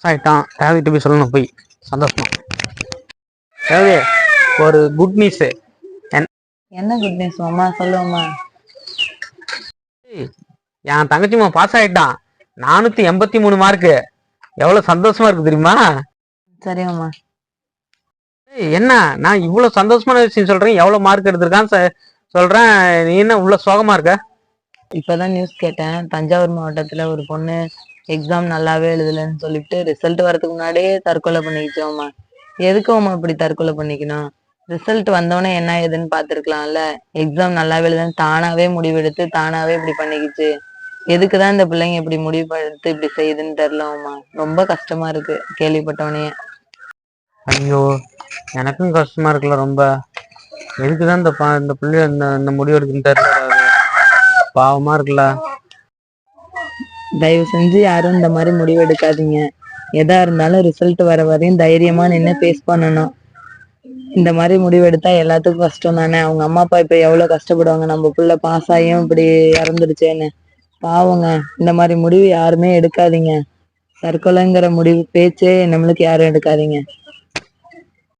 Pass ஆயிட்டான் தேவைட்டு போய் சொல்லணும் போய். சந்தோஷமா. தேவை ஒரு குட் நியூஸ் என்ன குட் நியூஸ் மாமா? சொல்லுவோமா என் தங்கச்சிமா பாஸ் ஆயிட்டான். நானூத்தி எண்பத்தி மூணு மார்க்கு எவ்வளவு சந்தோஷமா இருக்கு தெரியுமா? சரி மாமா. ஏய், என்ன? நான் இவ்வளவு சந்தோஷமான விஷயம் சொல்றேன். எவ்வளவு மார்க் எடுத்திருக்கான்னு சொ- சொல்றேன். நீ என்ன இவ்வளவு சோகமா இருக்க? இப்பதான் நியூஸ் கேட்டேன். தஞ்சாவூர் மாவட்டத்துல ஒரு பொண்ணு எக்ஸாம் நல்லாவே எழுதலைன்னு சொல்லிட்டு ரிசல்ட் வரதுக்கு முன்னாடியே தற்கொலை பண்ணிக்கிச்சோம்மா எதுக்கு மாமா இப்படி தற்கொலை பண்ணிக்கணும் ரிசல்ட் வந்தோடனே என்ன ஏதுன்னு பார்த்துருக்கலாம்ல. எக்ஸாம் நல்லாவே எழுதுன்னு தானாவே முடிவெடுத்து தானாவே இப்படி பண்ணிக்கிச்சு. எதுக்குதான் இந்த பிள்ளைங்க இப்படி முடிவு எடுத்து இப்படி செய்யுதுன்னு தெரிலம்மா ரொம்ப கஷ்டமா இருக்கு கேள்விப்பட்டவனே ஐயோ எனக்கும் கஷ்டமா இருக்குல்ல ரொம்ப. எதுக்குதான் இந்த பா- இந்த பிள்ளை இந்த இந்த முடிவு எடுக்குன்னு தெரியல பாவமா இருக்குல்ல. தயவு செஞ்சு யாரும் இந்த மாதிரி முடிவு எடுக்காதீங்க எதா இருந்தாலும் ரிசல்ட் வர வரையும் தைரியமா நின்று ஃபேஸ் பண்ணணும். இந்த மாதிரி முடிவு எடுத்தா எல்லாத்துக்கும் கஷ்டம் தானே? அவங்க அம்மா அப்பா இப்ப எவ்வளவு கஷ்டப்படுவாங்க? நம்ம புள்ள பாஸ் ஆகியும் இப்படி இறந்துடுச்சேன்னு பாவங்க இந்த மாதிரி முடிவு யாருமே எடுக்காதீங்க. தற்கொலைங்கிற முடிவு பேச்சே நம்மளுக்கு யாரும் எடுக்காதீங்க.